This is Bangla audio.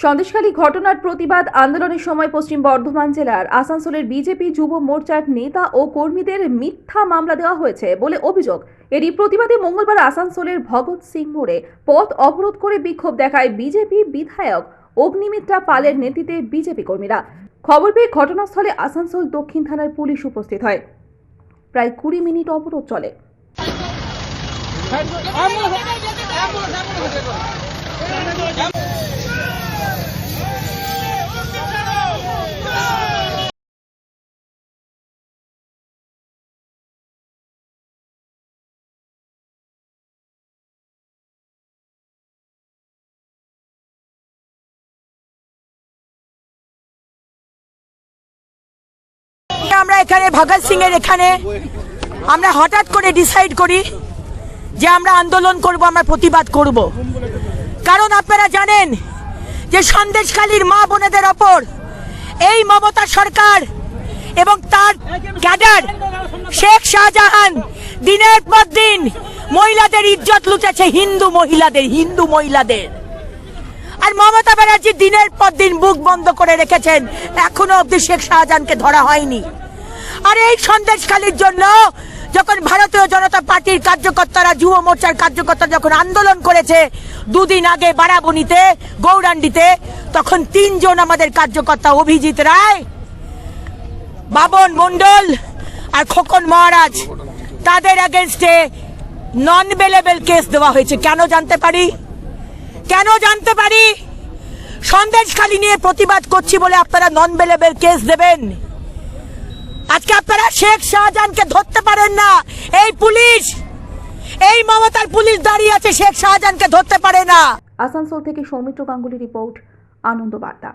সন্দেশখালী ঘটনার প্রতিবাদ আন্দোলনের সময় পশ্চিম বর্ধমান জেলার আসানসোলের বিজেপি যুব মোর্চার নেতা ও কর্মীদের মিথ্যা মামলা দেওয়া হয়েছে বলে অভিযোগ এরই প্রতিবাদে মঙ্গলবার আসানসোলের ভগৎ সিং মোড়ে পথ অবরোধ করে বিক্ষোভ দেখায় বিজেপি বিধায়ক অগ্নিমিত্রা পালের নেতৃত্বে বিজেপি কর্মীরা খবর পেয়ে ঘটনাস্থলে আসানসোল দক্ষিণ থানার পুলিশ উপস্থিত হয় প্রায় কুড়ি মিনিট অবরোধ চলে আমরা এখানে ভগৎ সিং এর এখানে, আমরা হঠাৎ করে ডিসাইড করি যে আমরা আন্দোলন করব, আমরা প্রতিবাদ করব। কারণ আপনারা জানেন যে সন্দেশখালীর মা বোনেদের ওপর এই মমতা সরকার এবং তার ক্যাডার শেখ শাহজাহান দিনের পর দিন মহিলাদের ইজ্জত লুটেছে, হিন্দু মহিলাদের হিন্দু মহিলাদের। আর মমতা ব্যানার্জি দিনের পর দিন বুক বন্ধ করে রেখেছেন, এখনও অব্দি শেখ শাহজাহানকে ধরা হয়নি। আর এই সন্দেশখালির জন্য যখন ভারতীয় জনতা পার্টির কার্যকর্তারা, যুব মোর্চার কার্যকর্তারা যখন আন্দোলন করেছে দুদিন আগে বারাবণীতে, গৌরান্ডিতে, তখন তিনজন আমাদের কার্যকর্তা অভিজিৎ রায়, বাবন মন্ডল আর খোকন মহারাজ, তাদের এগেনস্টে নন বেলেবেল কেস দেওয়া হয়েছে। কেন জানতে পারি? কেন জানতে পারি? সন্দেশখালি নিয়ে প্রতিবাদ করছি বলে আপনারা নন বেলেবেল কেস দেবেন। আজকে আপনারা শেখ শাহজাহানকে ধরতে পারেন না। এই পুলিশ, এই মমতার পুলিশ দাঁড়িয়ে আছে, শেখ শাহজাহানকে ধরতে পারে না। আসানসোল থেকে সৌমিত্র গাঙ্গুলি রিপোর্ট আনন্দ বার্তা